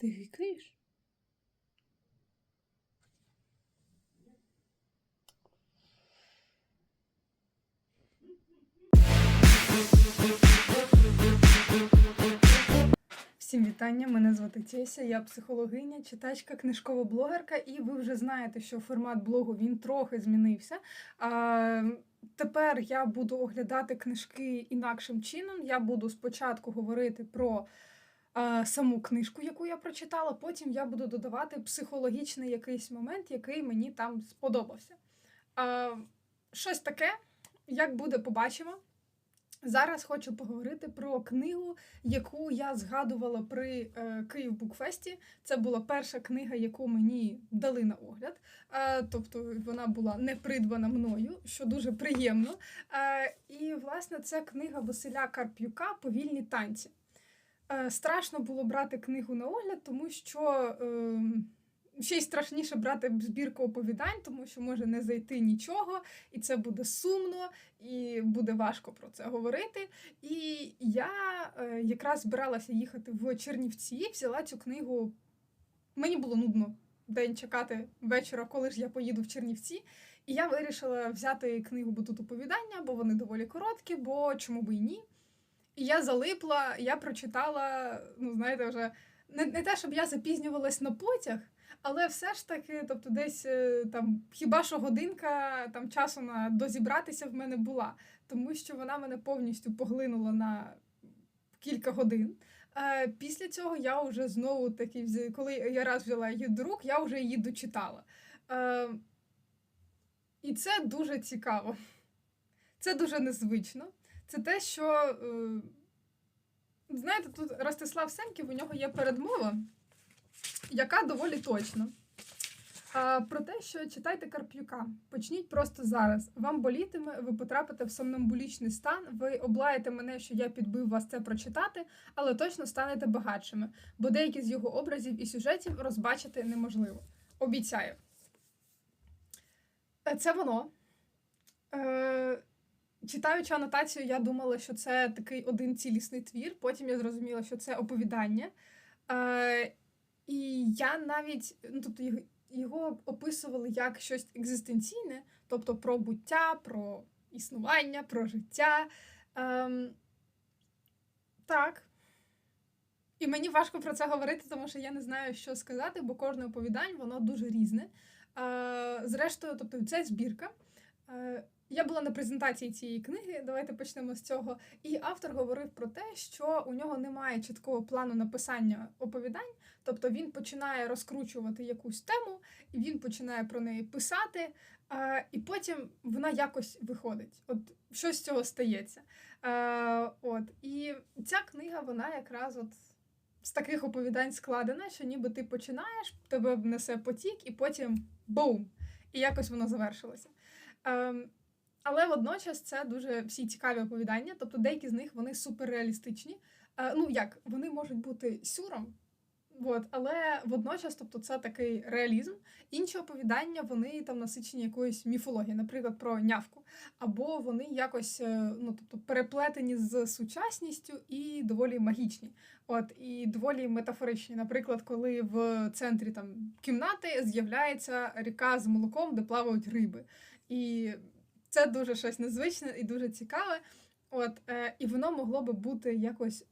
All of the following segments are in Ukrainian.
Ти гикаєш? Всім вітання, мене звати Теся, я психологиня, читачка, книжкова блогерка, і ви вже знаєте, що формат блогу він трохи змінився. А, тепер я буду оглядати книжки інакшим чином. Я буду спочатку говорити про а, саму книжку, яку я прочитала, потім я буду додавати психологічний якийсь момент, який мені там сподобався. А, щось таке, як буде, побачимо. Зараз хочу поговорити про книгу, яку я згадувала при е, Київ Букфесті. Це була перша книга, яку мені дали на огляд. Е, тобто вона була не придбана мною, що дуже приємно. Е, і, власне, це книга Василя Карп'юка Повільні танці. Е, страшно було брати книгу на огляд, тому що. Е, Ще й страшніше брати збірку оповідань, тому що може не зайти нічого, і це буде сумно, і буде важко про це говорити. І я е, якраз збиралася їхати в Чернівці, взяла цю книгу. Мені було нудно день чекати вечора, коли ж я поїду в Чернівці. І я вирішила взяти книгу бо тут оповідання, бо вони доволі короткі, бо чому би і ні. І я залипла, я прочитала, ну, знаєте, вже не, не те, щоб я запізнювалась на потяг. Але все ж таки, тобто, десь е, там хіба що годинка там часу на дозібратися в мене була, тому що вона мене повністю поглинула на кілька годин. Е, Після цього я вже знову таки, коли я раз взяла її до рук, я вже її дочитала. Е, І це дуже цікаво. Це дуже незвично. Це те, що, е, знаєте, тут Ростислав Семків, у нього є передмова яка доволі точна. Про те, що читайте Карп'юка. Почніть просто зараз. Вам болітиме, ви потрапите в сомнамбулічний стан, ви облаєте мене, що я підбив вас це прочитати, але точно станете багатшими, бо деякі з його образів і сюжетів розбачити неможливо. Обіцяю. Е, Це воно. Е, читаючи анотацію, я думала, що це такий один цілісний твір. Потім я зрозуміла, що це оповідання. Е, і я навіть, ну тобто його, описували як щось екзистенційне, тобто про буття, про існування, про життя. Ем, так. І мені важко про це говорити, тому що я не знаю, що сказати, бо кожне оповідання воно дуже різне. Е, зрештою, тобто, це збірка. Е, я була на презентації цієї книги, давайте почнемо з цього. І автор говорив про те, що у нього немає чіткого плану написання оповідань, тобто він починає розкручувати якусь тему, і він починає про неї писати, і потім вона якось виходить. От щось з цього стається. От. І ця книга, вона якраз от з таких оповідань складена, що ніби ти починаєш, тебе внесе потік, і потім бум! І якось воно завершилося. Ем, але водночас це дуже всі цікаві оповідання, тобто деякі з них вони суперреалістичні. Е, ну як, вони можуть бути сюром, от, але водночас, тобто, це такий реалізм. Інші оповідання вони там насичені якоюсь міфологією, наприклад, про нявку, або вони якось е, ну, тобто, переплетені з сучасністю і доволі магічні. От, і доволі метафоричні. Наприклад, коли в центрі там кімнати з'являється ріка з молоком, де плавають риби. І це дуже щось незвичне і дуже цікаве. От, е, і воно могло би бути якось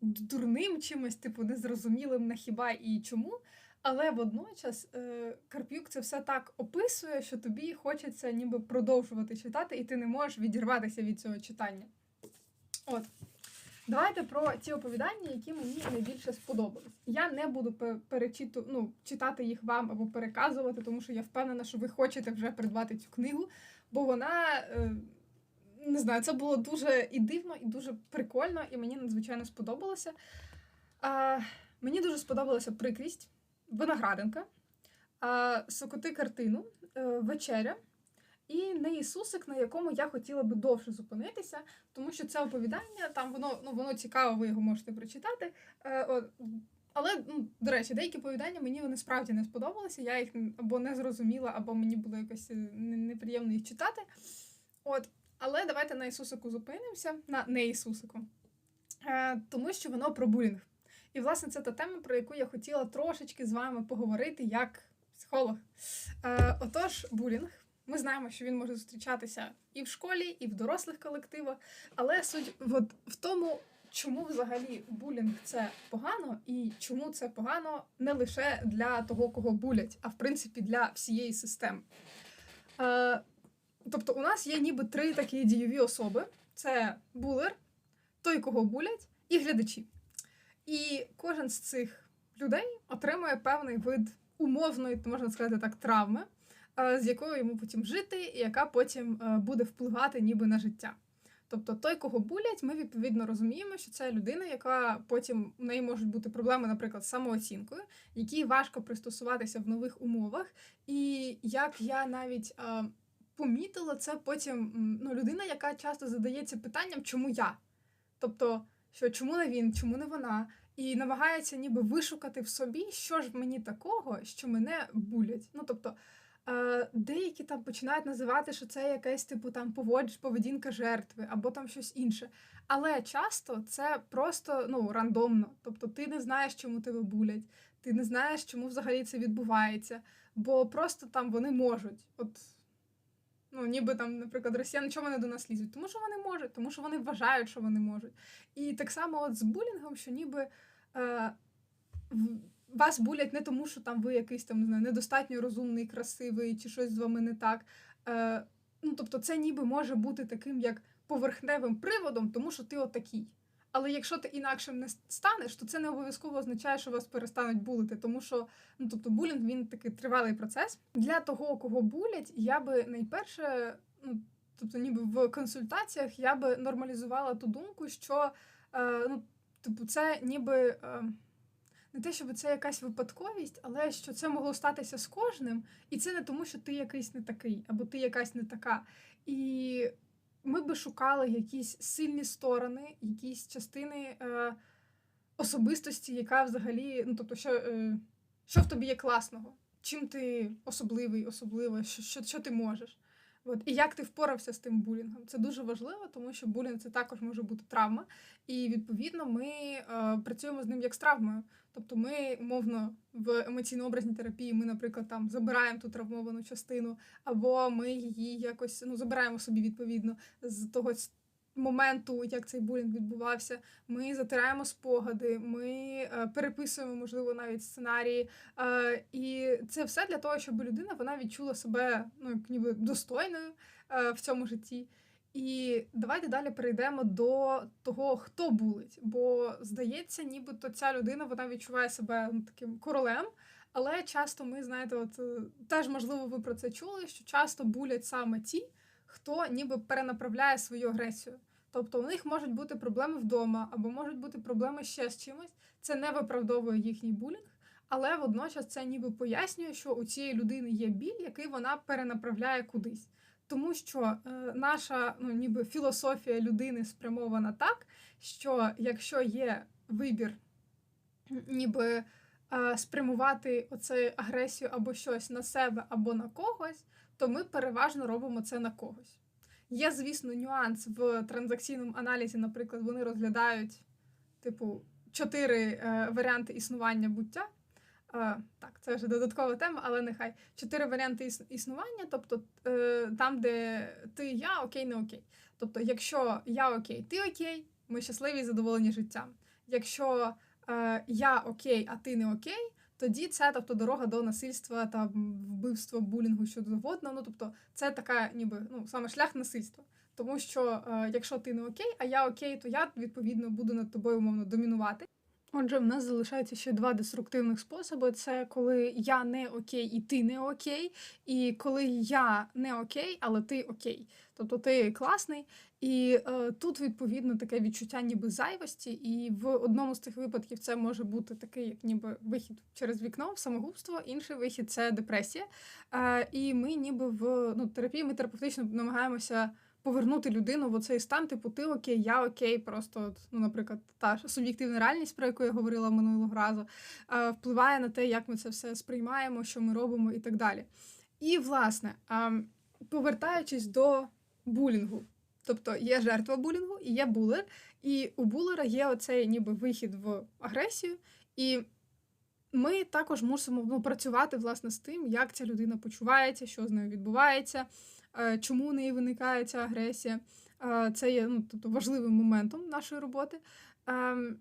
дурним чимось, типу, незрозумілим на хіба і чому. Але водночас е, Карп'юк це все так описує, що тобі хочеться ніби продовжувати читати, і ти не можеш відірватися від цього читання. От. Давайте про ті оповідання, які мені найбільше сподобались. Я не буду пе- перечиту, ну, читати їх вам або переказувати, тому що я впевнена, що ви хочете вже придбати цю книгу, бо вона. Е, не знаю, це було дуже і дивно, і дуже прикольно, і мені надзвичайно сподобалося. А, мені дуже сподобалася прикрість, виноградинка, а, сокоти картину, е, вечеря. І не Ісусик, на якому я хотіла би довше зупинитися, тому що це оповідання, там воно ну воно цікаво, ви його можете прочитати. Е, от, але, ну, до речі, деякі оповідання мені вони справді не сподобалися. Я їх або не зрозуміла, або мені було якось е, неприємно їх читати. От, але давайте на Ісусику зупинимося, на не Ісусику. Е, тому що воно про булінг. І власне, це та тема, про яку я хотіла трошечки з вами поговорити як психолог. Е, Отож, булінг. Ми знаємо, що він може зустрічатися і в школі, і в дорослих колективах, але суть от в тому, чому взагалі булінг це погано, і чому це погано не лише для того, кого булять, а в принципі для всієї системи. Е, тобто, у нас є ніби три такі дієві особи: це булер, той, кого булять, і глядачі. І кожен з цих людей отримує певний вид умовної, можна сказати так, травми, е, з якою йому потім жити, і яка потім е, буде впливати ніби на життя. Тобто той, кого булять, ми відповідно розуміємо, що це людина, яка потім у неї можуть бути проблеми, наприклад, з самооцінкою, якій важко пристосуватися в нових умовах. І як я навіть е, помітила, це потім ну, людина, яка часто задається питанням, чому я? Тобто, що чому не він, чому не вона, і намагається ніби вишукати в собі, що ж мені такого, що мене булять. Ну тобто. Е, Деякі там починають називати, що це якась типу там поводж, поведінка жертви або там щось інше. Але часто це просто ну, рандомно. Тобто ти не знаєш, чому тебе булять, ти не знаєш, чому взагалі це відбувається, бо просто там вони можуть. От, ну, ніби там, наприклад, росіяни чому вони до нас лізуть? Тому що вони можуть, тому що вони вважають, що вони можуть. І так само от з булінгом, що ніби. Е, вас булять не тому, що там ви якийсь там не знаю, недостатньо розумний, красивий, чи щось з вами не так. Е, ну, тобто, це ніби може бути таким як поверхневим приводом, тому що ти отакий. Але якщо ти інакшим не станеш, то це не обов'язково означає, що вас перестануть булити, тому що ну, тобто, булінг він такий тривалий процес. Для того, кого булять, я би найперше, ну тобто, ніби в консультаціях я би нормалізувала ту думку, що е, ну, типу, це ніби. Е, не те, щоб це якась випадковість, але що це могло статися з кожним, і це не тому, що ти якийсь не такий, або ти якась не така. І ми би шукали якісь сильні сторони, якісь частини е, особистості, яка взагалі, ну тобто, що, е, що в тобі є класного, чим ти особливий, особливо, що, що, що ти можеш. От. І як ти впорався з тим булінгом? Це дуже важливо, тому що булінг це також може бути травма. І відповідно ми е, працюємо з ним як з травмою. Тобто ми, умовно, в емоційно-образній терапії ми, наприклад, там забираємо ту травмовану частину, або ми її якось ну, забираємо собі відповідно з того моменту, як цей булінг відбувався. Ми затираємо спогади, ми е, переписуємо, можливо, навіть сценарії. Е, і це все для того, щоб людина вона відчула себе ну, як ніби достойною е, в цьому житті. І давайте далі перейдемо до того, хто булить. Бо здається, нібито ця людина вона відчуває себе ну, таким королем. Але часто ми знаєте, от теж можливо ви про це чули, що часто булять саме ті, хто ніби перенаправляє свою агресію. Тобто у них можуть бути проблеми вдома, або можуть бути проблеми ще з чимось. Це не виправдовує їхній булінг, але водночас це ніби пояснює, що у цієї людини є біль, який вона перенаправляє кудись. Тому що е, наша ну, ніби філософія людини спрямована так, що якщо є вибір, ніби е, спрямувати оцю агресію або щось на себе, або на когось, то ми переважно робимо це на когось. Є, звісно, нюанс в транзакційному аналізі, наприклад, вони розглядають, типу, чотири е, варіанти існування буття. Е, так, це вже додаткова тема, але нехай. Чотири варіанти існування, тобто е, там, де ти я, окей, не окей. Тобто, якщо я окей, ти окей, ми щасливі і задоволені життям. Якщо е, я окей, а ти не окей, тоді це тобто дорога до насильства та вбивства, булінгу, що завгодно. Ну тобто, це така, ніби ну саме шлях насильства. Тому що е, якщо ти не окей, а я окей, то я відповідно буду над тобою умовно домінувати. Отже, в нас залишається ще два деструктивних способи: це коли я не окей і ти не окей, і коли я не окей, але ти окей. Тобто ти класний. І е, тут відповідно таке відчуття ніби зайвості, і в одному з цих випадків це може бути такий, як ніби вихід через вікно, самогубство, інший вихід це депресія. Е, і ми ніби в ну, терапії ми терапевтично намагаємося повернути людину в оцей стан, типу, ти окей, я окей, просто, ну, наприклад, та суб'єктивна реальність, про яку я говорила минулого разу, е, впливає на те, як ми це все сприймаємо, що ми робимо і так далі. І, власне, е, повертаючись до булінгу. Тобто є жертва булінгу і є булер. І у булера є оцей ніби вихід в агресію. І ми також мусимо ну, працювати власне з тим, як ця людина почувається, що з нею відбувається, е, чому у неї виникає ця агресія. Е, це є ну, тобто, важливим моментом нашої роботи. Ем,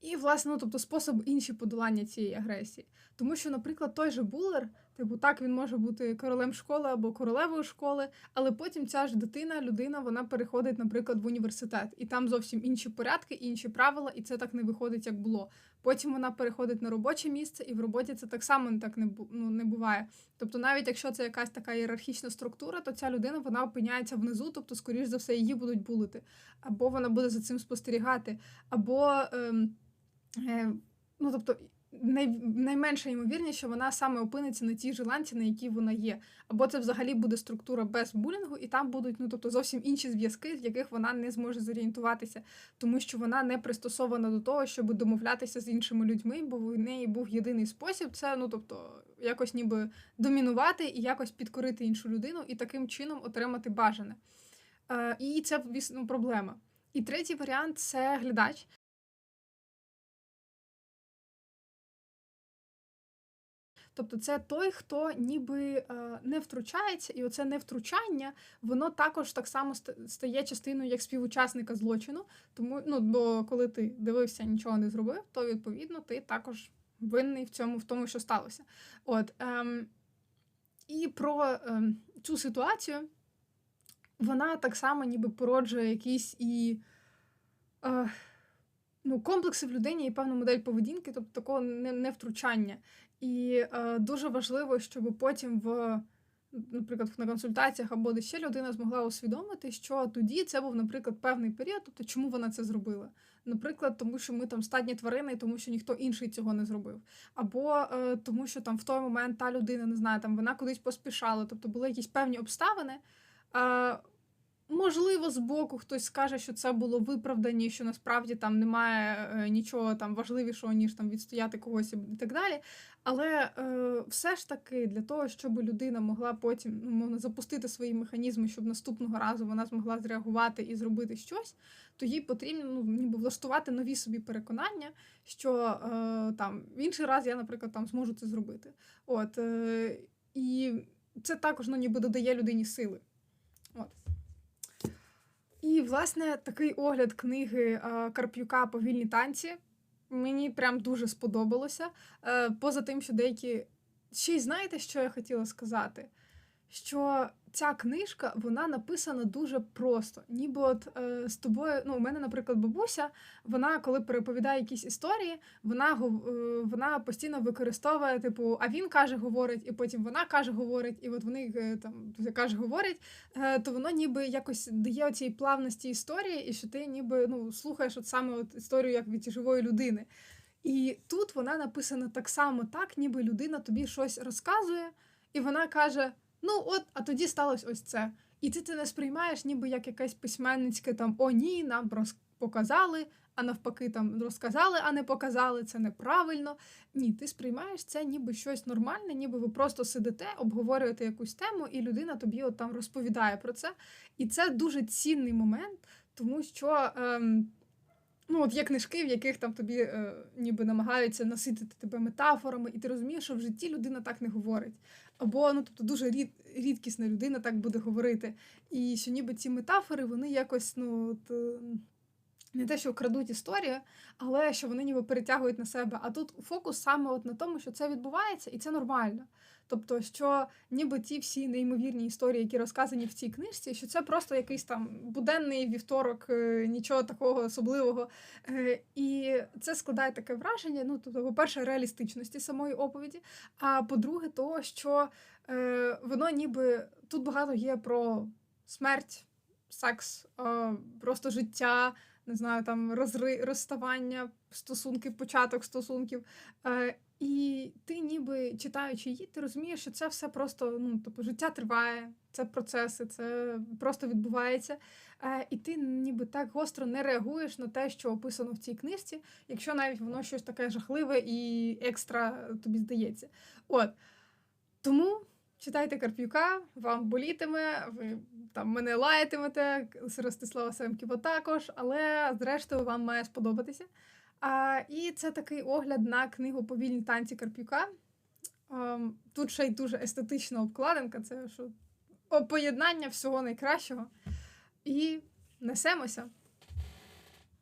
і, власне, ну, тобто, способ інші подолання цієї агресії. Тому що, наприклад, той же булер, типу, так він може бути королем школи або королевою школи, але потім ця ж дитина, людина, вона переходить, наприклад, в університет, і там зовсім інші порядки, інші правила, і це так не виходить, як було. Потім вона переходить на робоче місце, і в роботі це так само так не ну, не буває. Тобто, навіть якщо це якась така ієрархічна структура, то ця людина вона опиняється внизу, тобто, скоріш за все, її будуть булити, або вона буде за цим спостерігати, або. Ем, е, ну, тобто, най, найменша ймовірність, що вона саме опиниться на тій же ланці, на якій вона є. Або це взагалі буде структура без булінгу, і там будуть ну, тобто, зовсім інші зв'язки, в яких вона не зможе зорієнтуватися, тому що вона не пристосована до того, щоб домовлятися з іншими людьми, бо в неї був єдиний спосіб це ну, тобто, якось ніби домінувати і якось підкорити іншу людину і таким чином отримати бажане. Е, І це ну, проблема. І третій варіант це глядач. Тобто це той, хто ніби е, не втручається, і оце невтручання, воно також так само стає частиною як співучасника злочину. Тому, ну, бо коли ти дивився, нічого не зробив, то відповідно ти також винний в цьому, в тому, що сталося. От, ем, І про ем, цю ситуацію вона так само ніби породжує якісь і. Е, Ну, комплекси в людині і певну модель поведінки, тобто такого невтручання. І е, дуже важливо, щоб потім в, наприклад, на консультаціях або де ще людина змогла усвідомити, що тоді це був, наприклад, певний період, тобто чому вона це зробила. Наприклад, тому що ми там стадні тварини, тому що ніхто інший цього не зробив. Або е, тому, що там в той момент та людина не знаю, там вона кудись поспішала, тобто були якісь певні обставини. Е, Можливо, з боку хтось скаже, що це було виправдані, що насправді там немає е, нічого там важливішого, ніж там відстояти когось і так далі. Але е, все ж таки для того, щоб людина могла потім ну, запустити свої механізми, щоб наступного разу вона змогла зреагувати і зробити щось, то їй потрібно ну, ніби влаштувати нові собі переконання, що е, там в інший раз я, наприклад, там зможу це зробити. От, е, І це також ну, ніби додає людині сили. І, власне, такий огляд книги Карп'юка Повільні танці мені прям дуже сподобалося. Е, поза тим, що деякі. Ще й знаєте, що я хотіла сказати? Що ця книжка вона написана дуже просто. Ніби от е, з тобою, ну у мене, наприклад, бабуся, вона коли переповідає якісь історії, вона е, вона постійно використовує, типу, а він каже, говорить, і потім вона каже, говорить, і от вони е, там каже, говорить, е, то воно ніби якось дає оцій плавності історії, і що ти ніби ну, слухаєш от саме от історію як від живої людини. І тут вона написана так само, так, ніби людина тобі щось розказує, і вона каже. Ну, от, а тоді сталося ось це. І ти це не сприймаєш, ніби як якесь письменницьке там о, ні, нам показали, а навпаки, там розказали, а не показали, це неправильно. Ні, ти сприймаєш це ніби щось нормальне, ніби ви просто сидите, обговорюєте якусь тему, і людина тобі от там розповідає про це. І це дуже цінний момент, тому що. Ем, Ну, от є книжки, в яких там тобі е, ніби намагаються наситити тебе метафорами, і ти розумієш, що в житті людина так не говорить. Або ну, тобто дуже рід, рідкісна людина так буде говорити. І що ніби ці метафори, вони якось ну, от, е, не те, що крадуть історію, але що вони ніби перетягують на себе. А тут фокус саме от на тому, що це відбувається, і це нормально. Тобто, що ніби ті всі неймовірні історії, які розказані в цій книжці, що це просто якийсь там буденний вівторок, е, нічого такого особливого. Е, і це складає таке враження. Ну, тобто, по-перше, реалістичності самої оповіді. А по-друге, того, що е, воно ніби тут багато є про смерть, секс, просто життя не знаю, там розри... розставання, стосунки, початок стосунків. І ти, ніби читаючи її, ти розумієш, що це все просто ну, тобто, життя триває, це процеси, це просто відбувається. Е, І ти ніби так гостро не реагуєш на те, що описано в цій книжці, якщо навіть воно щось таке жахливе і екстра тобі здається. От. Тому читайте Карп'юка, вам болітиме, ви там мене лаятимете, Ростислава Семківа також, але зрештою вам має сподобатися. А, і це такий огляд на книгу Повільні танці Карп'юка. Ем, тут ще й дуже естетична обкладинка, це що поєднання всього найкращого. І несемося.